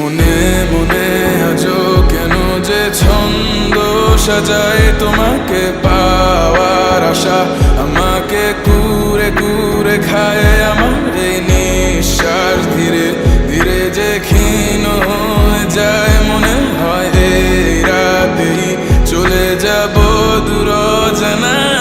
মনে মনে আজো কেন যে ছন্দ সাজায় তোমাকে পাওয়ার আশা, আমাকে কুরে কুরে খায় আমার এই নিঃশ্বাস, ধীরে ধীরে যে ক্ষীণ হয়ে যায় মনে হয়, এই রাতেই চলে যাব দূর জানা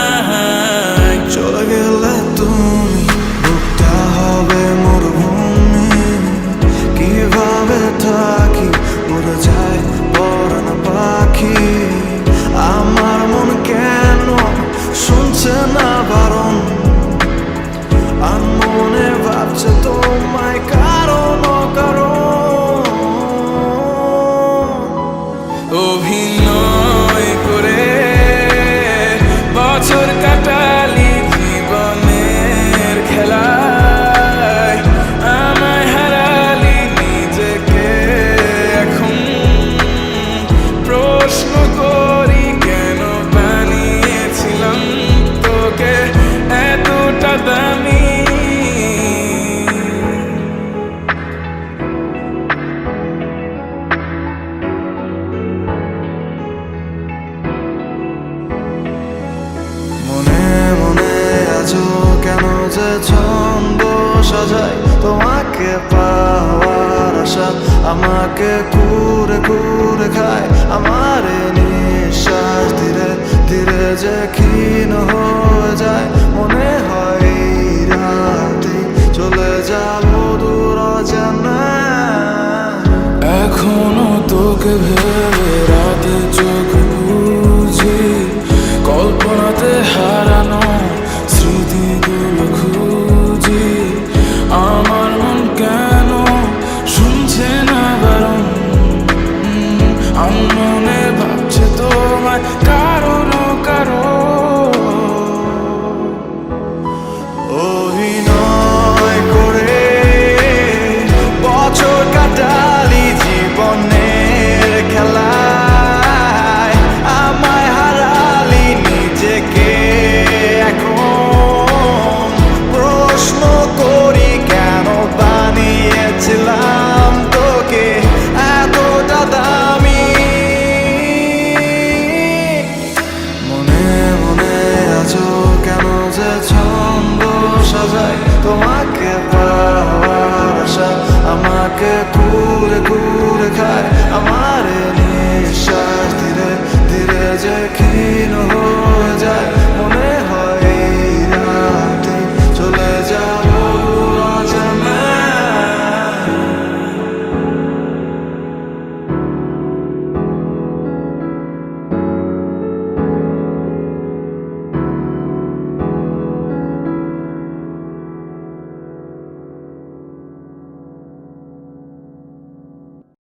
যায় তোমাকে পাওয়ার আশা, আমাকে কুরে কুরে খায়। আমার নিঃশ্বাস ধীরে ধীরে যে ক্ষীণ হয়ে যায়। মনে হয় রাতে চলে যাব দূর জানা এখনও তোকে ভেবে রাতে চোখ বুঝি, কল্পনা বোঝাই তোমাকে পাওয়ার আশা আমাকে কুড়ে কুড়ে খায়। আমার নিঃশ্বাস ধীরে ধীরে যে ক্ষীণ হয়